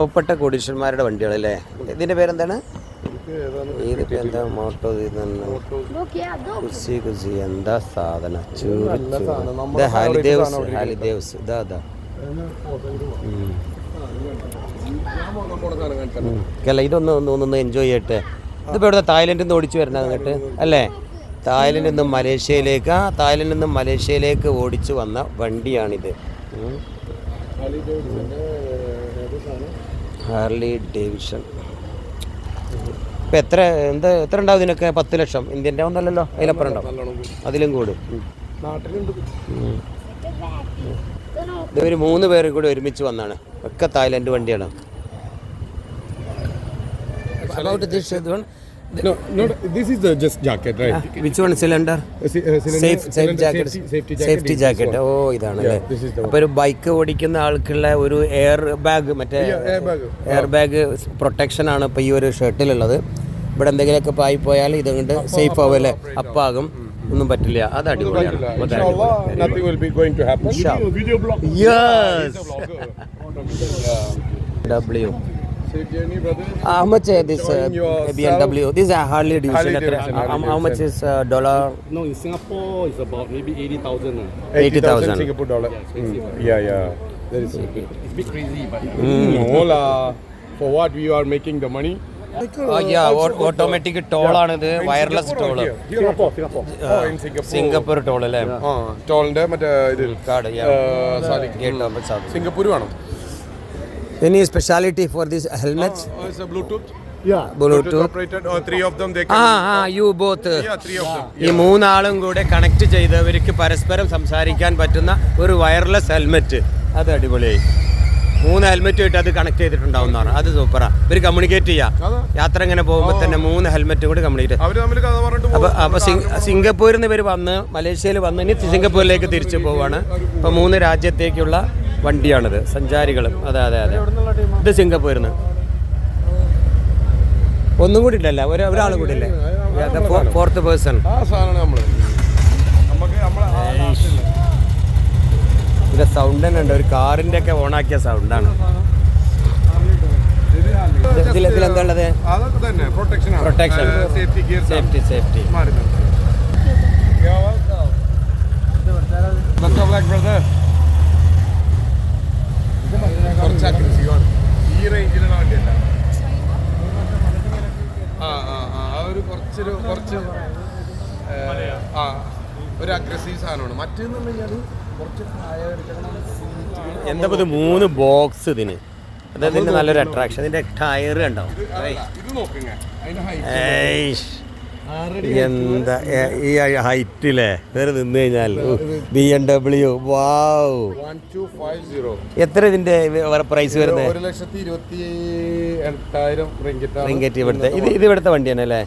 പാവപ്പെട്ട കോടീശ്വരന്മാരുടെ വണ്ടികളല്ലേ? ഇതിന്റെ പേരെന്താണ്? ഇതിപ്പോ എന്താ മോട്ടോ കുസി കുസി എന്താ സാധനം. ഇത് ഹാലിദേവ്സ് ഹാലിദേവ്സ് ഇതാ. ഉം. അല്ല ഇതൊന്ന് ഒന്ന് എൻജോയ് ചെയ്യട്ടെ. ഇതിപ്പോ ഇവിടെ തായ്ലൻഡിൽ നിന്ന് ഓടിച്ചു വരണ അങ്ങോട്ട് അല്ലേ? തായ്ലൻഡിൽ നിന്നും മലേഷ്യയിലേക്ക് ആ തായ്ലൻഡിൽ നിന്നും മലേഷ്യയിലേക്ക് ഓടിച്ചു വന്ന വണ്ടിയാണിത്. ഹാർലി ഡേവിഷൻ ഇപ്പം എത്ര എന്ത് എത്ര ഉണ്ടാവും ഇതിനൊക്കെ? പത്ത് ലക്ഷം. ഇന്ത്യന്റെ ഒന്നല്ലല്ലോ? അതിലപ്പുറം ഉണ്ടാവും. അതിലും കൂടും. ഇതൊരു മൂന്ന് പേരും കൂടി ഒരുമിച്ച് വന്നാണ്. ഒക്കെ തായ്ലൻഡ് വണ്ടിയാണ് this No, no, this is the just jacket, right? which one? Cylinder? Uh, si- uh, cylinder- safe, safe jacket safety- safety jacket jacket one. ഓ ഇതാണല്ലേ. അല്ലേ അപ്പോൾ ഒരു ബൈക്ക് ഓടിക്കുന്ന ആൾക്കുള്ള ഒരു എയർ ബാഗ് മറ്റേ Yeah. എയർ ബാഗ് പ്രൊട്ടക്ഷൻ ആണ് ഇപ്പോൾ ഈ ഒരു ഷർട്ടിലുള്ളത്. ഇവിടെ എന്തെങ്കിലുമൊക്കെ പായി പോയാൽ ഇതുകൊണ്ട് സേഫ് ആവും അല്ലേ അപ്പാകും ഒന്നും പറ്റില്ല. അത് അടിപൊളിയാണ്. അത് Brother. How much uh, this uh, BMW? This is a Harley Davidson. Harley Davidson, how, how much is uh, dollar? No, in Singapore, it's about maybe 80,000. Uh. 80,000. Singapore dollar. Yeah, Mm. Yeah, yeah. That is okay. It's a bit crazy, but mm. No lah. For what we are making the money? Oh, yeah, automatic toll ആണിത് wireless toll Singapore, Singapore. Oh, Singapore. Singapore toll അല്ലേ ടോളിന്റെ മറ്റേ ഇത് card Singapore വേണം any speciality for it's a Bluetooth. Yeah. Bluetooth. Operated. Or three of them they can ah you both yeah three of them. ഈ മൂന്നാളും കൂടെ connect ചെയ്തവർക്ക് പരസ്പരം സംസാരിക്കാൻ പറ്റുന്ന ഒരു വയർലെസ് ഹെൽമെറ്റ് അത് അടിപൊളിയായി. മൂന്ന് ഹെൽമെറ്റ് ആയിട്ട് അത് കണക്ട് ചെയ്തിട്ടുണ്ടാവുന്നതാണ്. അത് സൂപ്പറാ ഇവർ കമ്മ്യൂണിക്കേറ്റ് ചെയ്യാം. യാത്ര ഇങ്ങനെ പോകുമ്പോൾ തന്നെ മൂന്ന് ഹെൽമെറ്റ് കൂടി കമ്മ്യൂണിക്കേറ്റ് അപ്പൊ. അപ്പോൾ സിംഗപ്പൂരിൽ നിന്ന് ഇവർ വന്ന് മലേഷ്യയിൽ വന്ന് ഇനി സിംഗപ്പൂരിലേക്ക് തിരിച്ചു പോവാണ്. അപ്പൊ മൂന്ന് രാജ്യത്തേക്കുള്ള വണ്ടിയാണിത് സഞ്ചാരികൾ അതെ അതെ അതെ. ഇത് സിംഗപ്പൂരിന്ന്. ഒന്നും കൂടി ഇല്ലല്ല ഒരു ഒരാൾ കൂടി ഇല്ലേ ഫോർത്ത് പേഴ്സൺ ഇതിന്റെ സൗണ്ട് തന്നെ ഉണ്ട്. ഒരു കാറിന്റെ ഒക്കെ ഓണാക്കിയ സൗണ്ടാണ് തന്നെ protection Protection. Safety gear safety safety മാറി കുറച്ച് ആണ്. ഈ റേഞ്ചിലുള്ള വണ്ടിയല്ല. ആ ആ ആ ഒരു കുറച്ചൊരു കുറച്ച് ആ ഒരു അഗ്രസീവ് സാധനമാണ്. മറ്റേന്ന് പറഞ്ഞു കഴിഞ്ഞാൽ കുറച്ച് എന്താ ഇത് മൂന്ന് ബോക്സ് ഇതിന്? അതായത് നല്ലൊരു അട്രാക്ഷൻ ഇതിന്റെ ടയർ ഉണ്ടാവും ഇത് ഏയ്ഷ്. എന്താ ഈ ഹൈറ്റില്ലേ വേറെ നിന്ന് കഴിഞ്ഞാൽ ബി എം ഡബ്ല്യു വാവ്. എത്ര ഇതിന്റെ പ്രൈസ് വരുന്നത് ഒരു ലക്ഷത്തി ഇരുപത്തി എട്ടായിരം റിങ്കറ്റ് ഇവിടുത്തെ. ഇത് ഇത് ഇവിടുത്തെ വണ്ടിയാണ് അല്ലേ?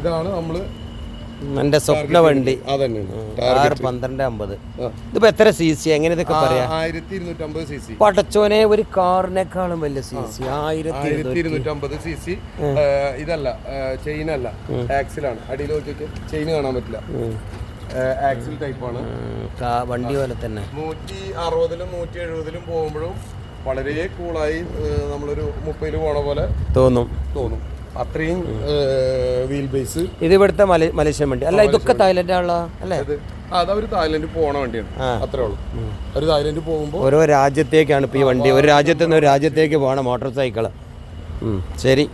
ഇതാണ് നമ്മൾ എന്റെ സ്വപ്ന വണ്ടി. ആറ് പന്ത്രണ്ട് അമ്പത്. ഇതിപ്പോ എത്ര സി സി എങ്ങനെ ഇതൊക്കെ പറയാ? ആയിരത്തി ഇരുന്നൂറ്റമ്പത് സി സി പടച്ചോനെ ഒരു കാറിനേക്കാളും വലിയ സി സി ആയിരത്തി ഇരുന്നൂറ്റമ്പത് സി സി ഇതല്ല ചെയിൻ അല്ല. ആക്സിലാണ് അടിയിൽ നോക്കിയിട്ട് ചെയിൻ കാണാൻ പറ്റില്ല. ആക്സിൽ ടൈപ്പ് ആണ്. വണ്ടി പോലെ തന്നെ. നൂറ്റി അറുപതിലും നൂറ്റി എഴുപതിലും പോകുമ്പോഴും വളരെ കൂളായി നമ്മളൊരു മുപ്പതിൽ പോണ പോലെ തോന്നും. തോന്നും. അത്രയും വീൽ ബേസ് ഇത് ഇവിടുത്തെ മലേഷ്യൻ വണ്ടി. അല്ല ഇതൊക്കെ തായ്ലൻഡ് ആണല്ലോ അല്ലേ? അത് അതവര് തായ്ലൻഡ് പോണ വണ്ടിയാണ്. അത്രേ ഉള്ളൂ. ഒരു തായ്ലൻഡ് പോകുമ്പോൾ ഓരോ രാജ്യത്തേക്കാണ് ഇപ്പോൾ ഈ വണ്ടി. ഒരു രാജ്യത്തു നിന്ന് ഒരു രാജ്യത്തേക്ക് പോകണം മോട്ടോർ സൈക്കിൾ. ശരി.